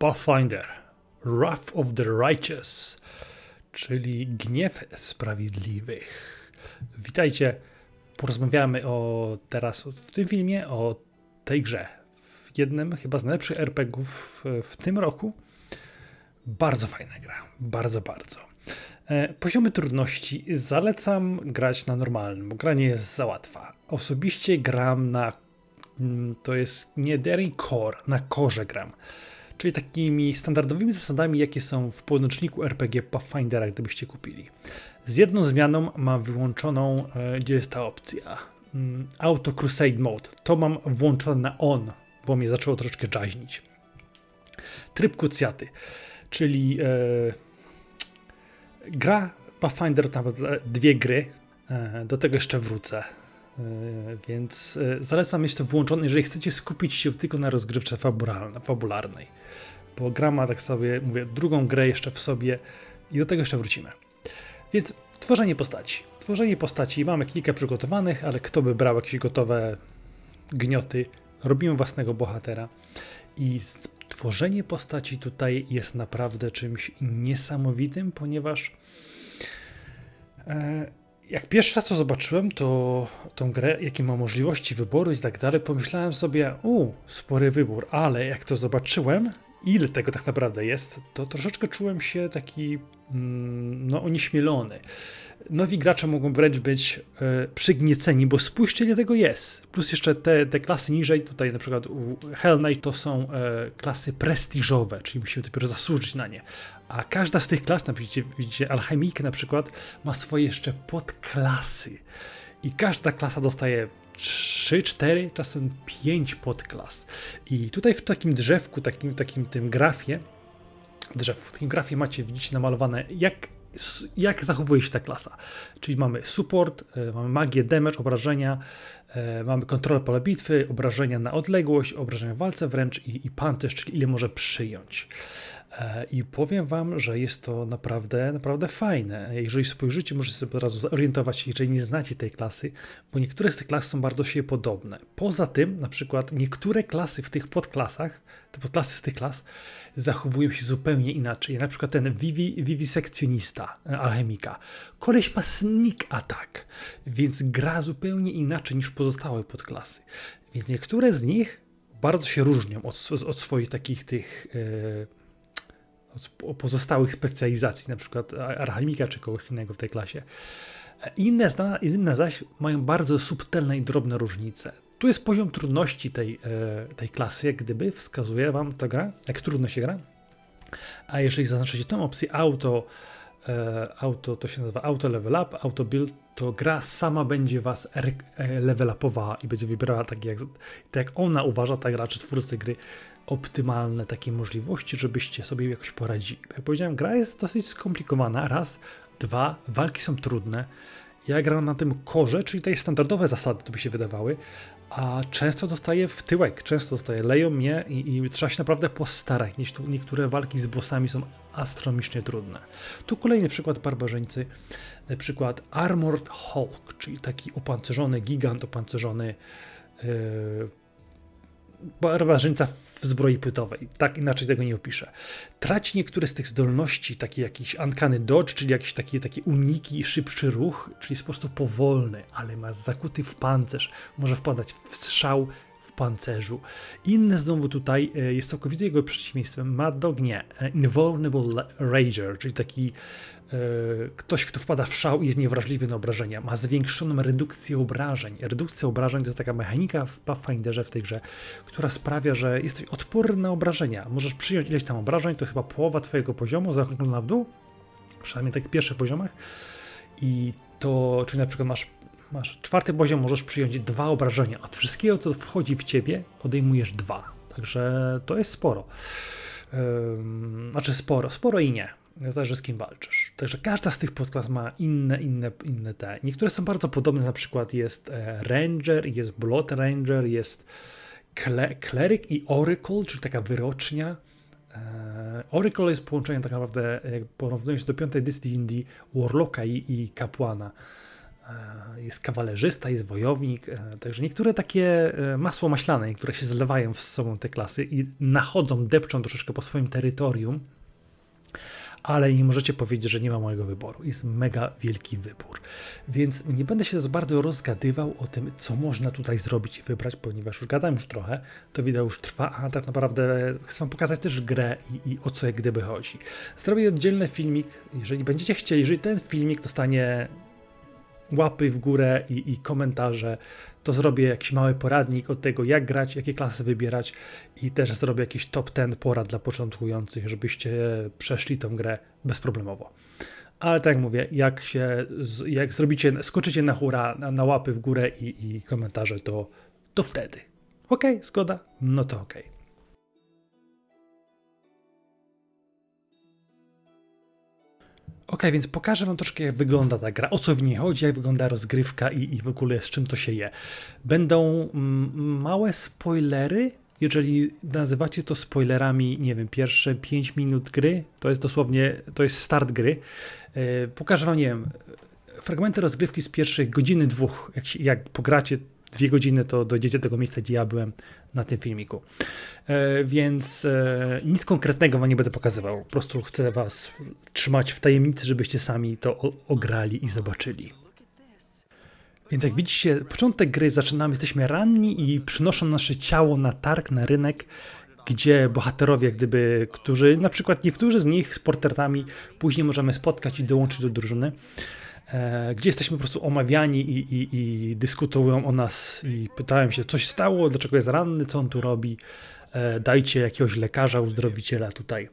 Pathfinder Wrath of the Righteous, czyli Gniew Sprawiedliwych. Witajcie. Porozmawiamy o teraz w tym filmie o tej grze. W jednym chyba z najlepszych RPGów w tym roku. Bardzo fajna gra. Bardzo, bardzo. E, poziomy trudności zalecam grać na normalnym, bo gra nie jest za łatwa. Osobiście gram na mm, to jest nie Daring Core, na Core gram czyli takimi standardowymi zasadami, jakie są w podręczniku RPG Pathfindera, gdybyście kupili. Z jedną zmianą mam wyłączoną, e, gdzie jest ta opcja, mm, Auto Crusade Mode. To mam włączone na on, bo mnie zaczęło troszeczkę jaźnić. Tryb kucjaty, czyli e, gra Pathfinder, nawet dwie gry, e, do tego jeszcze wrócę. E, więc e, zalecam mieć to włączone, jeżeli chcecie skupić się tylko na rozgrywce fabularnej. Bo gra ma tak sobie, mówię, drugą grę jeszcze w sobie i do tego jeszcze wrócimy. Więc tworzenie postaci. Tworzenie postaci mamy kilka przygotowanych, ale kto by brał jakieś gotowe gnioty, robimy własnego bohatera. I tworzenie postaci tutaj jest naprawdę czymś niesamowitym, ponieważ e, jak pierwszy raz to zobaczyłem, to tą grę, jakie ma możliwości wyboru i tak dalej, pomyślałem sobie, u, spory wybór, ale jak to zobaczyłem, ile tego tak naprawdę jest, to troszeczkę czułem się taki mm, no, onieśmielony. Nowi gracze mogą wręcz być e, przygnieceni, bo spójrzcie ile tego jest. Plus jeszcze te, te klasy niżej, tutaj na przykład u Hell Knight to są e, klasy prestiżowe, czyli musimy dopiero zasłużyć na nie. A każda z tych klas, na widzicie, widzicie Alchemik na przykład, ma swoje jeszcze podklasy. I każda klasa dostaje 3, 4, czasem 5 podklas. I tutaj w takim drzewku, takim, takim tym grafie, drzew, w takim grafie macie, widzicie namalowane, jak, jak zachowuje się ta klasa. Czyli mamy support, e, mamy magię, damage, obrażenia, e, mamy kontrolę pola bitwy, obrażenia na odległość, obrażenia w walce wręcz i, i pancerz, czyli ile może przyjąć. E, I powiem Wam, że jest to naprawdę, naprawdę fajne. Jeżeli spojrzycie, możecie sobie od razu zorientować się, jeżeli nie znacie tej klasy, bo niektóre z tych klas są bardzo się podobne. Poza tym, na przykład, niektóre klasy w tych podklasach, te podklasy z tych klas, zachowują się zupełnie inaczej. Na przykład ten Vivi, Vivisekcjonista, e, alchemika. Koleś ma sneak attack, więc gra zupełnie inaczej niż pozostałe podklasy. Więc niektóre z nich bardzo się różnią od, od swoich takich tych. Yy, pozostałych specjalizacji, na przykład alchemika czy kogoś innego w tej klasie. Inne, inne zaś mają bardzo subtelne i drobne różnice. Tu jest poziom trudności tej, e, tej klasy, jak gdyby wskazuje Wam ta gra, jak trudno się gra. A jeżeli zaznaczycie tę opcję auto, auto to się nazywa auto level up, auto build, to gra sama będzie Was e, level upowała i będzie wybierała tak jak, tak jak ona uważa, ta gra, czy twórcy gry, optymalne takie możliwości, żebyście sobie jakoś poradzili. Jak powiedziałem, gra jest dosyć skomplikowana. Raz, dwa, walki są trudne. Ja gram na tym korze, czyli tej standardowe zasady, to by się wydawały, a często dostaję w tyłek, często dostaję, leją mnie i, i trzeba się naprawdę postarać. Niektóre walki z bossami są astronomicznie trudne. Tu kolejny przykład barbarzyńcy, przykład Armored Hulk, czyli taki opancerzony gigant, opancerzony yy, barbarzyńca w zbroi płytowej. Tak inaczej tego nie opiszę. Traci niektóre z tych zdolności, takie jakiś uncanny dodge, czyli jakieś takie, takie uniki, szybszy ruch, czyli jest po prostu powolny, ale ma zakuty w pancerz, może wpadać w strzał w pancerzu. Inny znowu tutaj e, jest całkowicie jego przeciwieństwem. Ma dognie e, Invulnerable Rager, czyli taki ktoś, kto wpada w szał i jest niewrażliwy na obrażenia, ma zwiększoną redukcję obrażeń. Redukcja obrażeń to jest taka mechanika w Pathfinderze w tej grze, która sprawia, że jesteś odporny na obrażenia. Możesz przyjąć ileś tam obrażeń, to jest chyba połowa twojego poziomu, zaokrąglona w dół, przynajmniej na takich pierwszych poziomach. I to, czyli na przykład masz, masz czwarty poziom, możesz przyjąć dwa obrażenia. Od wszystkiego, co wchodzi w ciebie, odejmujesz dwa. Także to jest sporo. znaczy sporo, sporo i nie. Zależy z kim walczysz. Także każda z tych podklas ma inne, inne, inne te. Niektóre są bardzo podobne, na przykład jest e, Ranger, jest Blood Ranger, jest Cleric i Oracle, czyli taka wyrocznia. E, Oracle jest połączeniem tak naprawdę, jak porównując do piątej edycji D&D, Warlocka i, i Kapłana. e, jest kawalerzysta, jest wojownik, e, także niektóre takie e, masło maślane, niektóre się zlewają z sobą te klasy i nachodzą, depczą troszeczkę po swoim terytorium, ale nie możecie powiedzieć, że nie ma mojego wyboru. Jest mega wielki wybór. Więc nie będę się za bardzo rozgadywał o tym, co można tutaj zrobić i wybrać, ponieważ już gadam już trochę, to wideo już trwa, a tak naprawdę chcę wam pokazać też grę i, i o co jak gdyby chodzi. Zrobię oddzielny filmik, jeżeli będziecie chcieli, jeżeli ten filmik dostanie łapy w górę i, i, komentarze, to zrobię jakiś mały poradnik od tego, jak grać, jakie klasy wybierać i też zrobię jakiś top 10 porad dla początkujących, żebyście przeszli tą grę bezproblemowo. Ale tak jak mówię, jak się, jak zrobicie, skoczycie na hura, na, na łapy w górę i, i komentarze, to, to wtedy. Ok, zgoda? No to ok. Ok, więc pokażę Wam troszkę, jak wygląda ta gra, o co w niej chodzi, jak wygląda rozgrywka i, i w ogóle z czym to się je. Będą mm, małe spoilery, jeżeli nazywacie to spoilerami, nie wiem, pierwsze 5 minut gry, to jest dosłownie, to jest start gry. Yy, pokażę Wam, nie wiem, fragmenty rozgrywki z pierwszych godziny, dwóch. Jak, jak pogracie dwie godziny, to dojdziecie do tego miejsca, gdzie ja byłem na tym filmiku. E, więc e, nic konkretnego wam nie będę pokazywał. Po prostu chcę was trzymać w tajemnicy, żebyście sami to ograli i zobaczyli. Więc jak widzicie, początek gry zaczynamy, jesteśmy ranni i przynoszą nasze ciało na targ, na rynek, gdzie bohaterowie, gdyby, którzy, na przykład niektórzy z nich z portretami, później możemy spotkać i dołączyć do drużyny. E, gdzie jesteśmy po prostu omawiani i, i, i, dyskutują o nas i pytają się, co się stało, dlaczego jest ranny, co on tu robi, e, dajcie jakiegoś lekarza, uzdrowiciela tutaj.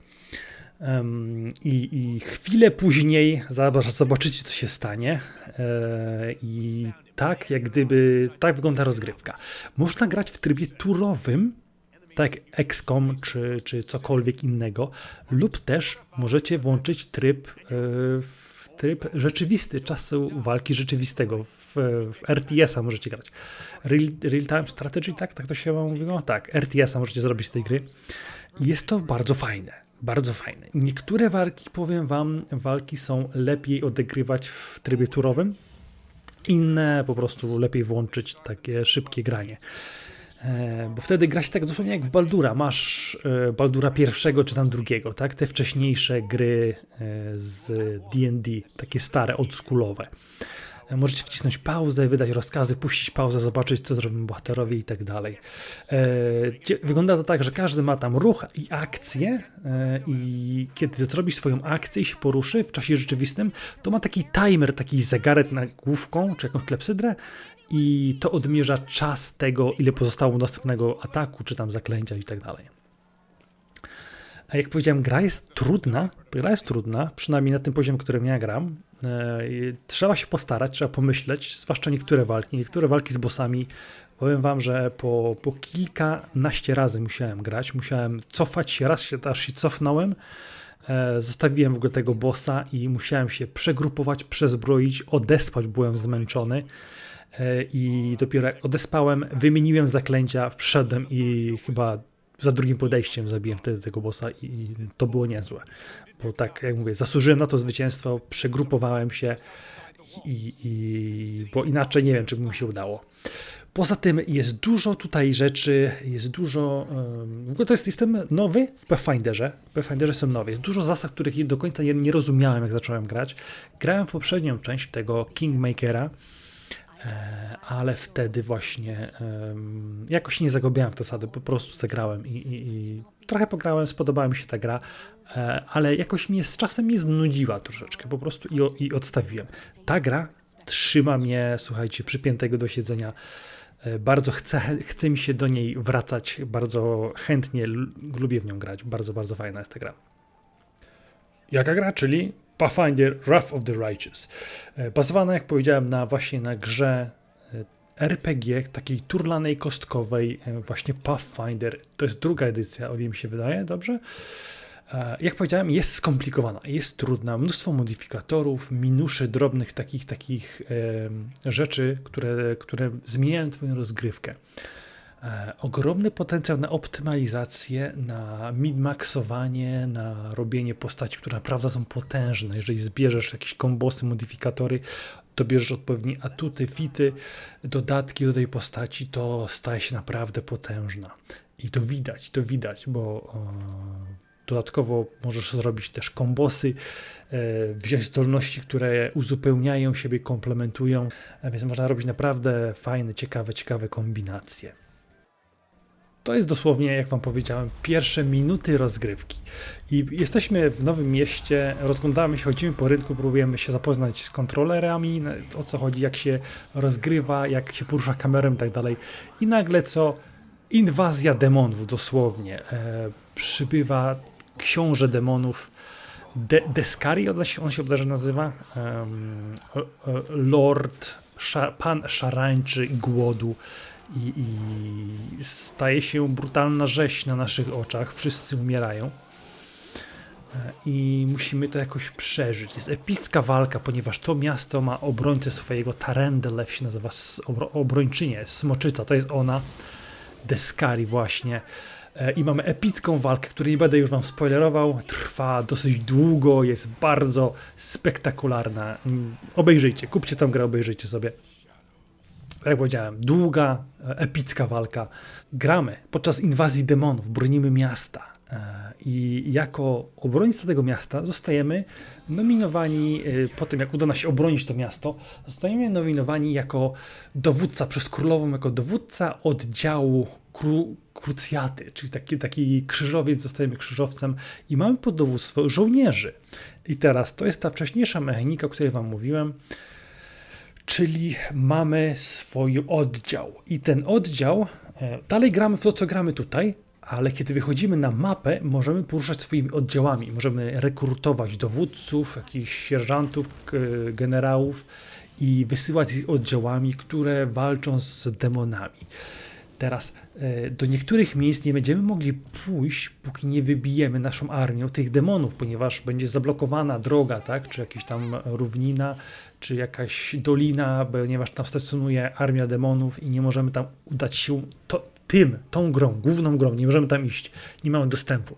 I, I chwilę później zobaczycie, co się stanie. E, I tak, jak gdyby, tak wygląda rozgrywka. Można grać w trybie turowym, tak jak XCOM czy, czy cokolwiek innego, lub też możecie włączyć tryb w tryb rzeczywisty, czasu walki rzeczywistego. W, w RTS-a możecie grać. Real, real Time Strategy, tak? Tak to się mówiło? Tak, RTS-a możecie zrobić z tej gry. Jest to bardzo fajne. Bardzo fajne. Niektóre walki, powiem wam, walki są lepiej odegrywać w trybie turowym, inne po prostu lepiej włączyć takie szybkie granie. E, bo wtedy gra się tak dosłownie jak w Baldura. Masz e, Baldura pierwszego czy tam drugiego, tak? Te wcześniejsze gry e, z D&D, takie stare, oldschoolowe. Możecie wcisnąć pauzę, wydać rozkazy, puścić pauzę, zobaczyć, co zrobią bohaterowie i tak dalej. Wygląda to tak, że każdy ma tam ruch i akcję i kiedy zrobi swoją akcję i się poruszy w czasie rzeczywistym, to ma taki timer, taki zegarek na główką, czy jakąś klepsydrę i to odmierza czas tego, ile pozostało następnego ataku, czy tam zaklęcia i tak dalej. A jak powiedziałem, gra jest trudna, gra jest trudna, przynajmniej na tym poziomie, którym ja gram. E, trzeba się postarać, trzeba pomyśleć, zwłaszcza niektóre walki. Niektóre walki z bossami, powiem wam, że po, po kilkanaście razy musiałem grać, musiałem cofać się, raz się aż się cofnąłem, e, zostawiłem w ogóle tego bossa i musiałem się przegrupować, przezbroić, odespać, byłem zmęczony. E, i dopiero jak odespałem, wymieniłem zaklęcia, wszedłem i chyba za drugim podejściem zabiłem wtedy tego bossa i to było niezłe. Bo tak jak mówię, zasłużyłem na to zwycięstwo, przegrupowałem się i, i bo inaczej nie wiem, czy by mi się udało. Poza tym jest dużo tutaj rzeczy, jest dużo. W ogóle to jest, jestem nowy w Pathfinderze. W Pathfinderze jestem nowy. Jest dużo zasad, których do końca nie, rozumiałem, jak zacząłem grać. Grałem w poprzednią część tego Kingmakera ale wtedy właśnie jakoś nie zagobiałem w te zasady, po prostu zagrałem i, i, i, trochę pograłem, spodobała mi się ta gra, e, ale jakoś mnie z czasem mnie znudziła troszeczkę po prostu i, i odstawiłem. Ta gra trzyma mnie, słuchajcie, przypiętego do siedzenia. E, bardzo chcę, chce mi się do niej wracać, bardzo chętnie lubię w nią grać. Bardzo, bardzo fajna jest ta gra. Jaka gra? Czyli Pathfinder Wrath of the Righteous. E, bazowana, jak powiedziałem, na właśnie na grze e, RPG, takiej turlanej kostkowej, e, właśnie Pathfinder. To jest druga edycja, o ile mi się wydaje, dobrze? Jak powiedziałem, jest skomplikowana, jest trudna, mnóstwo modyfikatorów, minuszy, drobnych takich, takich rzeczy, które, które zmieniają Twoją rozgrywkę. E, ogromny potencjał na optymalizację, na min-maxowanie, na robienie postaci, które naprawdę są potężne. Jeżeli zbierzesz jakieś kombosy, modyfikatory, dobierzesz odpowiednie atuty, fity, dodatki do tej postaci, to staje się naprawdę potężna. I to widać, to widać, bo e, dodatkowo możesz zrobić też kombosy, e, wziąć zdolności, które uzupełniają siebie, komplementują, więc można robić naprawdę fajne, ciekawe, ciekawe kombinacje. To jest dosłownie, jak Wam powiedziałem, pierwsze minuty rozgrywki. I jesteśmy w nowym mieście, rozglądamy się, chodzimy po rynku, próbujemy się zapoznać z kontrolerami, o co chodzi, jak się rozgrywa, jak się porusza kamerą i tak dalej. I nagle co? Inwazja demonów, dosłownie. E, przybywa książę demonów. De on się, bodajże nazywa. Um, Lord, sza, pan szarańczy głodu i, i staje się brutalna rzeź na naszych oczach. Wszyscy umierają. E, I musimy to jakoś przeżyć. Jest epicka walka, ponieważ to miasto ma obrońcę swojego. Tarendelew się nazywa obrończynię, smoczyca. To jest ona. Deskari właśnie. E, I mamy epicką walkę, której nie będę już wam spoilerował. Trwa dosyć długo, jest bardzo spektakularna. Mm, obejrzyjcie, kupcie tą grę, obejrzyjcie sobie jak powiedziałem, długa, e, epicka walka. Gramy podczas inwazji demonów, bronimy miasta. E, I jako obrońca tego miasta zostajemy nominowani, e, po tym jak uda nam się obronić to miasto, zostajemy nominowani jako dowódca przez królową, jako dowódca oddziału kru, krucjaty, czyli taki, taki krzyżowiec, zostajemy krzyżowcem i mamy pod dowództwo żołnierzy. I teraz to jest ta wcześniejsza mechanika, o której Wam mówiłem czyli mamy swój oddział. I ten oddział, e, dalej gramy w to, co gramy tutaj, ale kiedy wychodzimy na mapę, możemy poruszać swoimi oddziałami. Możemy rekrutować dowódców, jakichś sierżantów, generałów i wysyłać z oddziałami, które walczą z demonami. Teraz e, do niektórych miejsc nie będziemy mogli pójść, póki nie wybijemy naszą armią tych demonów, ponieważ będzie zablokowana droga, tak? czy jakaś tam równina, czy jakaś dolina, ponieważ tam stacjonuje armia demonów i nie możemy tam udać się to, tym, tą grą, główną grą, nie możemy tam iść, nie mamy dostępu.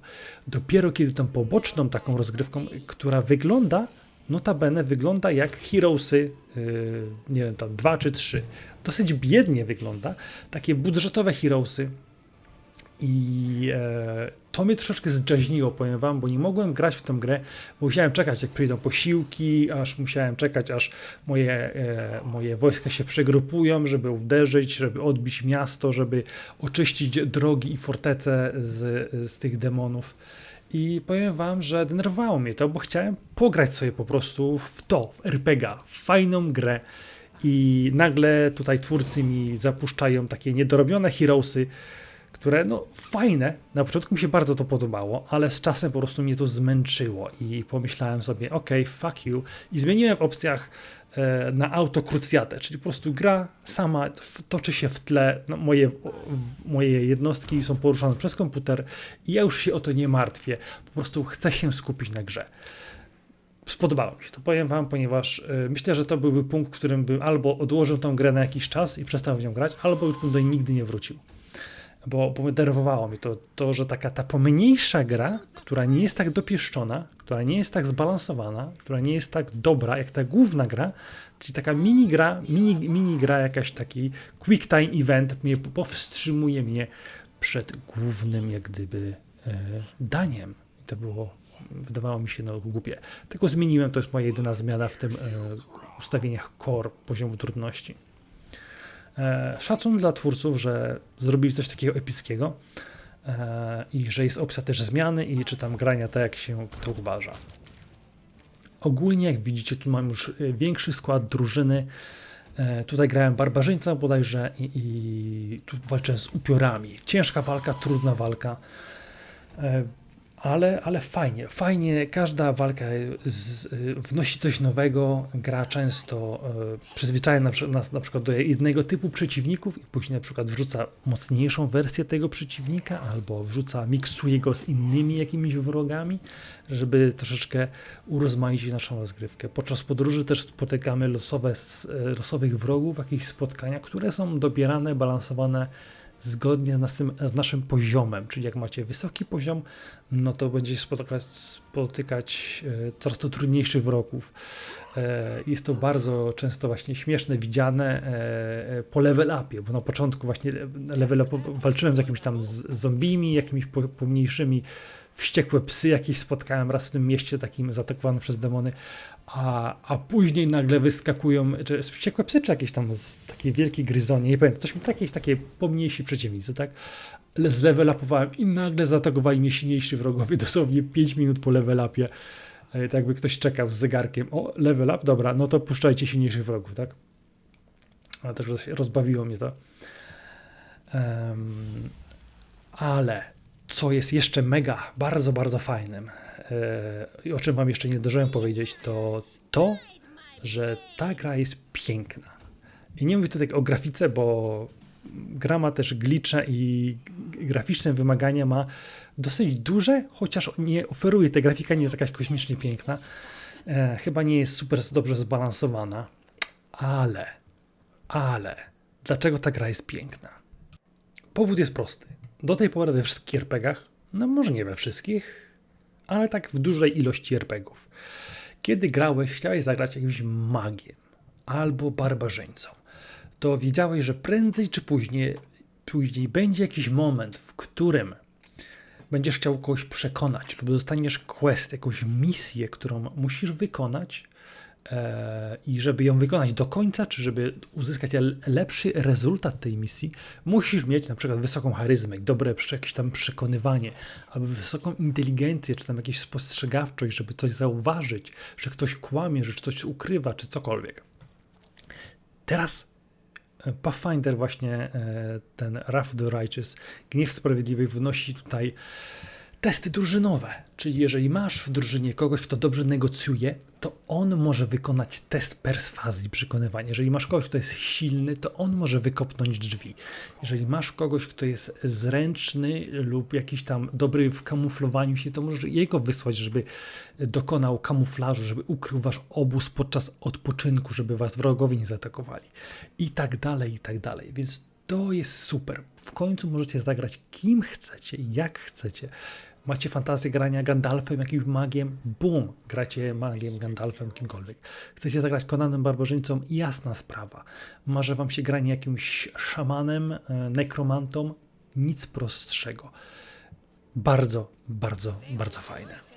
Dopiero kiedy tą poboczną taką rozgrywką, która wygląda, notabene wygląda jak Heroesy, yy, nie wiem, tam dwa czy trzy. Dosyć biednie wygląda, takie budżetowe Heroesy, i e, to mnie troszeczkę zdrzeźniło, powiem wam, bo nie mogłem grać w tę grę, bo musiałem czekać, jak przyjdą posiłki, aż musiałem czekać, aż moje, e, moje wojska się przegrupują, żeby uderzyć, żeby odbić miasto, żeby oczyścić drogi i fortece z, z tych demonów. I powiem wam, że denerwowało mnie to, bo chciałem pograć sobie po prostu w to, w RPG, w fajną grę. I nagle tutaj twórcy mi zapuszczają takie niedorobione heroesy, które no fajne, na początku mi się bardzo to podobało, ale z czasem po prostu mnie to zmęczyło i pomyślałem sobie, ok, fuck you. I zmieniłem w opcjach e, na autokrucjatę, czyli po prostu gra sama toczy się w tle, no, moje, w, moje jednostki są poruszane przez komputer i ja już się o to nie martwię, po prostu chcę się skupić na grze. Spodobało mi się to, powiem wam, ponieważ y, myślę, że to byłby punkt, w którym bym albo odłożył tę grę na jakiś czas i przestał w nią grać, albo już bym do niej nigdy nie wrócił bo, denerwowało mi to, to, że taka ta pomniejsza gra, która nie jest tak dopieszczona, która nie jest tak zbalansowana, która nie jest tak dobra jak ta główna gra, czyli taka mini gra, mini, mini gra, jakaś taki quick time event mnie powstrzymuje mnie przed głównym jak gdyby e, daniem. I to było, wydawało mi się no głupie. Tego zmieniłem, to jest moja jedyna zmiana w tym e, ustawieniach core poziomu trudności. E, szacun dla twórców, że zrobili coś takiego epickiego e, i że jest opcja też zmiany i czy tam grania tak, jak się to uważa. Ogólnie, jak widzicie, tu mam już e, większy skład drużyny. Tutaj grałem barbarzyńcą bodajże i, i tu walczę z upiorami. Ciężka walka, trudna walka ale, ale fajnie, fajnie, każda walka z, wnosi coś nowego, gra często y, przyzwyczaja nas na, przykład do jednego typu przeciwników i później na przykład wrzuca mocniejszą wersję tego przeciwnika albo wrzuca, miksuje go z innymi jakimiś wrogami, żeby troszeczkę urozmaicić naszą rozgrywkę. Podczas podróży też spotykamy losowe, losowych wrogów, jakieś spotkania, które są dobierane, balansowane zgodnie z naszym, z naszym poziomem. Czyli jak macie wysoki poziom, no to będziecie spotykać, spotykać e, coraz to trudniejszych wrogów. E, jest to bardzo często właśnie śmieszne, widziane e, po level upie, bo na początku właśnie level up walczyłem z jakimiś tam zombimi, jakimiś pomniejszymi wściekłe psy jakieś spotkałem raz w tym mieście takim zaatakowanym przez demony, a, a później nagle wyskakują, czy wściekłe psy, czy jakieś tam z takiej wielkiej gryzonie, nie pamiętam, coś jakieś takie pomniejsi przeciwnicy, tak? Z level upowałem i nagle zaatakowali mnie silniejsi wrogowie, dosłownie 5 minut po level upie. E, tak jakby ktoś czekał z zegarkiem, o, level up, dobra, no to puszczajcie silniejszych wrogów, tak? A też rozbawiło mnie to. Um, ale co jest jeszcze mega, bardzo, bardzo fajnym, yy, o czym Wam jeszcze nie zdążyłem powiedzieć, to to, że ta gra jest piękna. I nie mówię tutaj o grafice, bo gra ma też glicze i graficzne wymagania ma dosyć duże, chociaż nie oferuje, ta grafika nie jest jakaś kosmicznie piękna. E, chyba nie jest super dobrze zbalansowana, ale, ale, dlaczego ta gra jest piękna? Powód jest prosty. Do tej pory we wszystkich RPGach, no może nie we wszystkich, ale tak w dużej ilości RPGów. Kiedy grałeś, chciałeś zagrać jakimś magiem albo barbarzyńcą, to wiedziałeś, że prędzej czy później, później będzie jakiś moment, w którym będziesz chciał kogoś przekonać, lub dostaniesz quest, jakąś misję, którą musisz wykonać, i żeby ją wykonać do końca, czy żeby uzyskać lepszy rezultat tej misji, musisz mieć na przykład wysoką charyzmę, dobre jakieś tam przekonywanie, albo wysoką inteligencję, czy tam jakieś spostrzegawczość, żeby coś zauważyć, że ktoś kłamie, że coś ukrywa, czy cokolwiek. Teraz e, Pathfinder właśnie e, ten Wrath the Righteous, Gniew Sprawiedliwy wnosi tutaj testy drużynowe. Czyli jeżeli masz w drużynie kogoś, kto dobrze negocjuje, to on może wykonać test perswazji, przekonywania. Jeżeli masz kogoś, kto jest silny, to on może wykopnąć drzwi. Jeżeli masz kogoś, kto jest zręczny lub jakiś tam dobry w kamuflowaniu się, to możesz jego wysłać, żeby dokonał kamuflażu, żeby ukrył wasz obóz podczas odpoczynku, żeby was wrogowie nie zaatakowali. I tak dalej, i tak dalej. Więc to jest super. W końcu możecie zagrać kim chcecie, jak chcecie macie fantazję grania Gandalfem, jakimś magiem, bum, gracie magiem, Gandalfem, kimkolwiek. Chcecie zagrać Konanem Barbarzyńcą, jasna sprawa. Marzy wam się granie jakimś szamanem, e, nekromantą, nic prostszego. Bardzo, bardzo, bardzo fajne.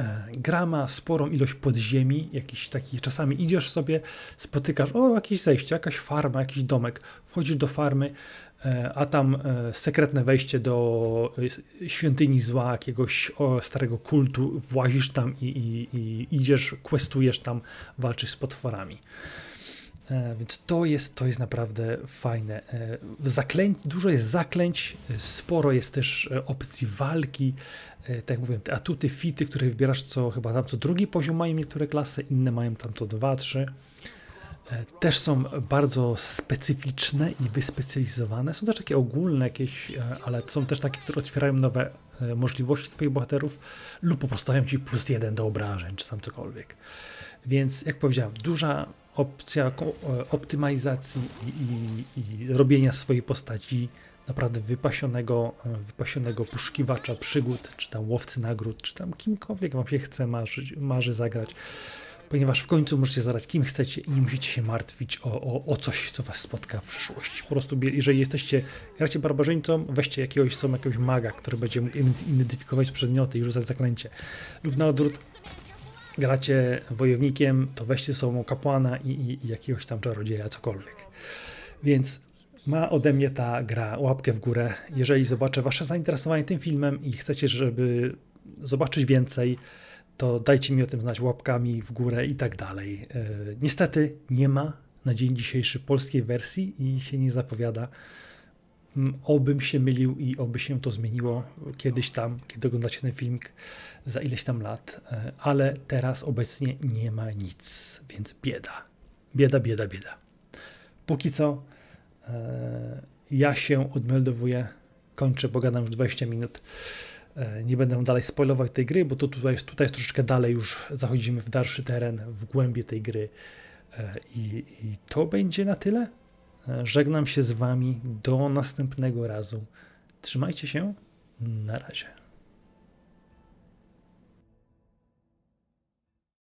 E, gra ma sporą ilość podziemi, jakiś takich, czasami idziesz sobie, spotykasz, o, jakieś zejście, jakaś farma, jakiś domek, wchodzisz do farmy, E, a tam e, sekretne wejście do świątyni zła, jakiegoś starego kultu, włazisz tam i, i, i idziesz, questujesz tam, walczysz z potworami. Więc to jest, to jest naprawdę fajne. Zaklęć, dużo jest zaklęć, sporo jest też opcji walki. Tak jak mówiłem, te atuty, fity, które wybierasz co chyba tam co drugi poziom mają niektóre klasy, inne mają tam to dwa, trzy. E, też są bardzo specyficzne i wyspecjalizowane. Są też takie ogólne jakieś, e, ale są też takie, które otwierają nowe e, możliwości Twoich bohaterów lub po prostu dają Ci plus jeden do obrażeń, czy tam cokolwiek. Więc jak powiedziałem, duża opcja optymalizacji i, i, i robienia swojej postaci naprawdę wypasionego, wypasionego poszukiwacza przygód, czy tam łowcy nagród, czy tam kimkolwiek Wam się chce marzy, marzy zagrać ponieważ w końcu możecie zadać kim chcecie i nie musicie się martwić o, o, o coś, co was spotka w przyszłości. Po prostu, jeżeli jesteście, gracie barbarzyńcą, weźcie jakiegoś, są jakiegoś maga, który będzie mógł identyfikować przedmioty i rzucać zaklęcie. Lub na odwrót, gracie wojownikiem, to weźcie sobą kapłana i, i, i jakiegoś tam czarodzieja, cokolwiek. Więc ma ode mnie ta gra łapkę w górę. Jeżeli zobaczę wasze zainteresowanie tym filmem i chcecie, żeby zobaczyć więcej, to dajcie mi o tym znać łapkami w górę i tak dalej. E, niestety nie ma na dzień dzisiejszy polskiej wersji i się nie zapowiada. Obym się mylił i oby się to zmieniło kiedyś tam, kiedy oglądacie ten filmik za ileś tam lat, e, ale teraz obecnie nie ma nic, więc bieda. Bieda, bieda, bieda. Póki co e, ja się odmeldowuję, kończę, bo gadam już 20 minut. E, nie będę dalej spoilować tej gry, bo to tutaj tutaj jest troszeczkę dalej, już zachodzimy w dalszy teren, w głębie tej gry. I, I, to będzie na tyle Żegnam się z Wami do następnego razu. Trzymajcie się. Na razie.